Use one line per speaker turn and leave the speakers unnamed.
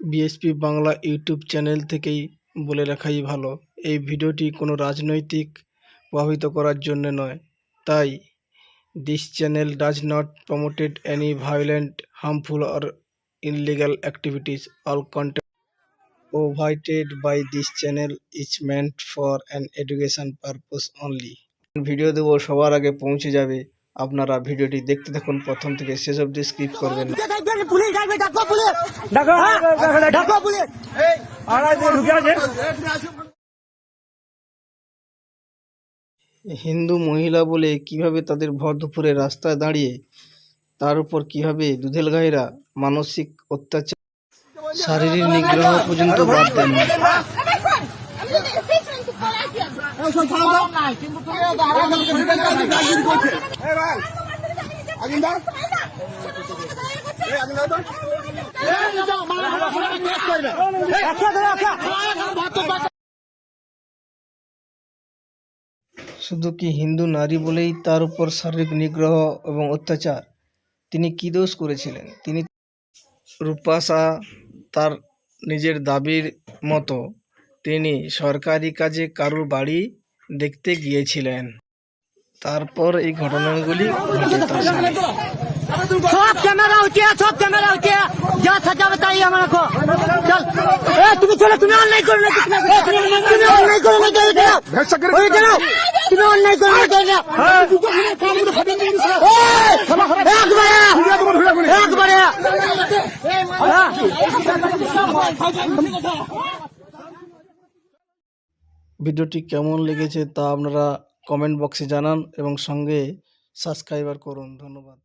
BSP Bangla YouTube channel থেকেই বলে রাখাই ভালো। এই ভিডিওটি কোনো রাজনৈতিক প্রভাবিত করার জন্য নয়। তাই this channel does not promoted any violent harmful or illegal activities all content provided by this channel is meant for an education purpose only. Video দেবো, সবার আগে পৌঁছে যাবে। আপনারা ভিডিওটি দেখতে থাকুন, প্রথম থেকে শেষ অবধি স্কিপ করবেন না।
দেখবেন পুলিশ ডাকবে ডাকো পুলিশ।
ডাকো
ডাকো। পুলিশ।
আড়াই দিয়ে ঢুকে আছে।
হিন্দু মহিলা বলে কীভাবে তাদের ভর দুপুরে রাস্তায় দাঁড়িয়ে তার উপর কীভাবে দুধেল গাইরা মানসিক অত্যাচার? শারীরিক নিগ্রহ পর্যন্ত বাদ দেন শুধু কি হিন্দু নারী বলেই তার উপর শারীরিক নিগ্রহ এবং অত্যাচার? তিনি কি দোষ করেছিলেন? তিনি রূপাশা তার নিজের দাবির মতো তিনি সরকারি কাজে কারুর বাড়ি দেখতে গিয়েছিলেন। তারপর এই ঘটনাগুলি ঘটে তার
ক্যামেরা হচ্ছে সব ক্যামেরা হচ্ছে যা সাজাবে তাই আমার চল। এ তুমি চলো তুমি অন্যায় করো তুমি অন্যায় করো না কেন ওই কেন? তুমি অন্যায় করো।
ভিডিওটি কেমন লেগেছে তা আপনারা কমেন্ট বক্সে জানান এবং সঙ্গে সাবস্ক্রাইবার করুন। ধন্যবাদ।